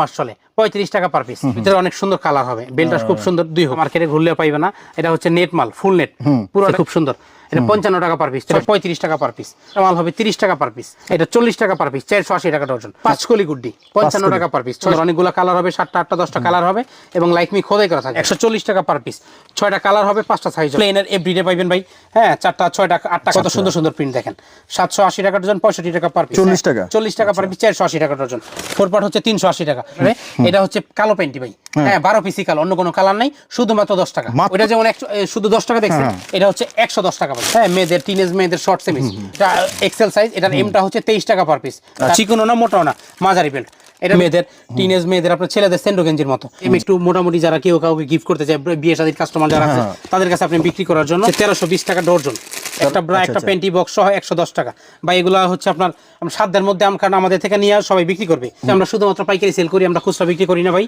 মাস চলে পঁয়ত্রিশ টাকা পার পিস ভিতরে অনেক সুন্দর কালার হবে। বেলটা খুব সুন্দর। দুই মার্কেটে ঘুরলেও পাইবে না। এটা হচ্ছে নেট মাল ফুল নেট পুরো খুব সুন্দর। এটা পঞ্চান্ন টাকা পার পিস এটা পঁয়ত্রিশ টাকা পার পিস মাল হবে তিরিশ টাকা পার পিস এটা চল্লিশ টাকা পার পিস চারশো আশি টাকা ডজন পাঁচ কলি গুড্ডি পঞ্চান্ন টাকা পার পিস অনেকগুলো কালার হবে সাতটা আটটা দশটা কালার হবে এবং লাইক মি খোদাই করা থাকে একশো চল্লিশ টাকা পার পিস ছয়টা কালার হবে পাঁচটা সাইজ প্লেনের এভরিডে পাইবেন ভাই হ্যাঁ চারটা ছয়টা আটটা কত সুন্দর সুন্দর প্রিন্ট দেখেন সাতশো আশি টাকা ডজন পঁয়ষট্টি টাকা পার পিস 40 টাকা? চল্লিশ টাকা পার পিস চারশো আশি টাকা ডজন ফোর পার্ট হচ্ছে তিনশো আশি টাকা। এটা হচ্ছে কালো প্যান্টি ভাই হ্যাঁ। বারো পিসি কালো অন্য কোনো কালার নাই শুধুমাত্র দশ টাকা। যেমন শুধু দশ টাকা দেখছেন এটা হচ্ছে একশো দশ টাকা হ্যাঁ মেয়েদের টিনেজ মেয়েদের শর্ট সেমিস এটা এক্সেল সাইজ এটার এমটা হচ্ছে তেইশ টাকা পার পিস চিকনও না মোটাও না মাঝারি বেল্ট এটা মেয়েদের টিনেজ মেয়েদের আপনার ছেলেদের সেন্ডো গেঞ্জির মতো। একটু মোটামুটি যারা কেউ কাউকে গিফট করতে চায় বিয়ে শাদীর কাস্টমার যারা আছে তাদের কাছে আপনি বিক্রি করার জন্য তেরোশো বিশ টাকা ডর্জন। একটা ব্রা একটা প্যান্টি বক্স সহ একশো দশ টাকা। বা এগুলো হচ্ছে আপনার সাধ্যের মধ্যে কারণ আমাদের থেকে নিয়ে সবাই বিক্রি করবে। আমরা শুধুমাত্র পাইকারি সেল করি আমরা খুচরা বিক্রি করি না ভাই।